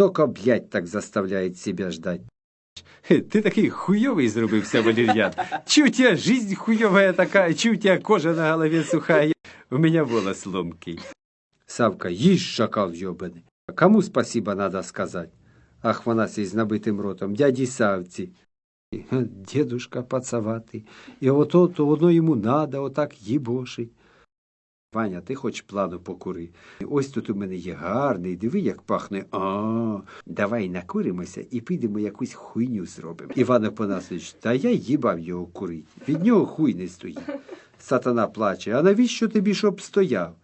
Только блядь, так заставляет себя ждать. Ти такий хуйовий зробився валерьян. Чи у тебя жизнь хуйовая такая, чи у тебя кожа на голове сухая. У меня волос ломкий. Савка, їж, шакал йобаний. Кому спасибо надо сказать? Ахванасий з набитим ротом, дяді Савці. Дедушка пацаватий. І ото то воно йому надо, отак їбошить. Ваня, ти хоч плану покури. Ось тут у мене є гарний, диви, як пахне. А, давай накуримося і підемо якусь хуйню зробимо. Іван Опанасович, та я їбав його курить. Від нього хуй не стоїть. Сатана плаче, а навіщо тобі, щоб стояв?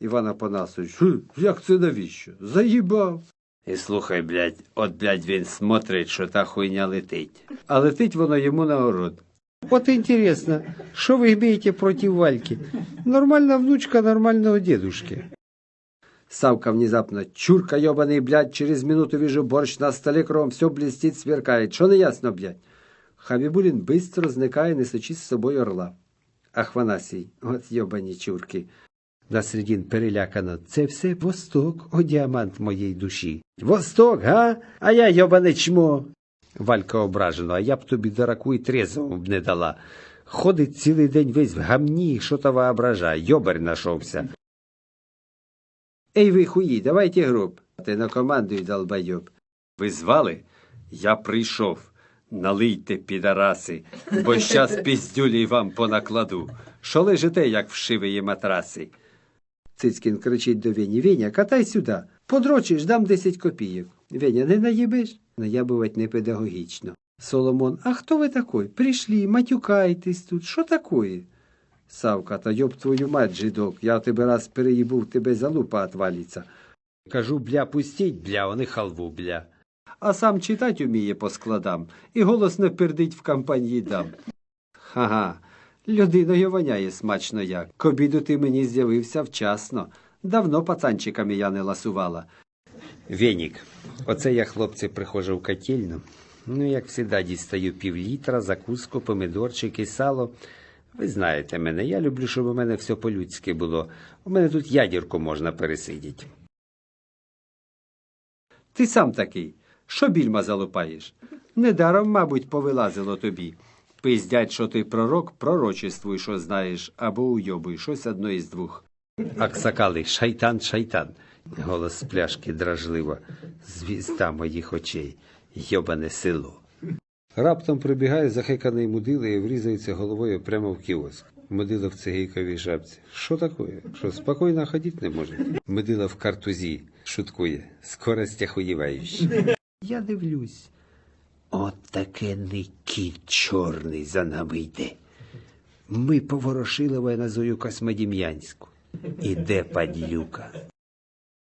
Іван Апанасович, «Хм, як це навіщо? Заїбав. І слухай, блядь, от, блядь, він смотрить, що та хуйня летить. А летить воно йому на город. От інтересно, що ви маєте проти Вальки? Нормальна внучка нормального дедушки. Савка внезапно. Чурка ебаный, блядь, через минуту вижу борщ на столе кровом, все блестит, сверкает. Что не ясно, блядь? Хабибулин быстро зникає, несучи з собою орла. Ахванасій, от йобані чурки. Насредін перелякано. Це все восток, о діамант моєї душі. Восток, га? А я йобане чмо. Валька ображено, а я б тобі дараку і трезвому б не дала. Ходить цілий день весь в гамні, що то воображає, йобар нашовся. Ей ви хуї, давайте гроб. Ти на команду й долбойоб. Ви звали? Я прийшов. Налийте, підараси, бо щас піздюлі вам понакладу. Що лежите, як вшивої матраси? Цицькін кричить до Вені. Веня, катай сюди. Подрочиш, дам 10 копійок. Веня, не наїбеш? Наябувати не педагогічно. Соломон, а хто ви такой? Прийшли, матюкайтесь тут. Що такое? Савка, та йоб твою мать, жидок, я тебе раз переїбув, тебе залупа отвалиться. Кажу, бля, пустіть, бля, вони халву, бля. А сам читать уміє по складам, і голосно пердить в кампанії дам. Ха-га, людиною воняє смачно як. К обіду ти мені з'явився вчасно. Давно пацанчиками я не ласувала. Венік, оце я, хлопці, приходжу в котельну. Ну, як завжди, дістаю півлітра, закуску, помидорчики, сало. Ви знаєте мене, я люблю, щоб у мене все по-людськи було. У мене тут ядірку можна пересидіти. Ти сам такий. Що більма залупаєш? Недаром, мабуть, повилазило тобі. Пиздять, що ти пророк, пророчествуй, що знаєш, або уйобуй, щось одно із двох. Аксакали, шайтан, шайтан. Голос з пляшки дражливо. Звізда моїх очей. Йобане село. Раптом прибігає захеканий мудила і врізається головою прямо в кіоск. Мудила в цигейковій жабці. Що таке? Що спокійно ходити не може? Мудила в картузі, шуткує, скорость охуєваюча. Я дивлюсь. От таке кіт чорний за нами йде. Ми поворошили войназою Космодім'янську. Іде падлюка.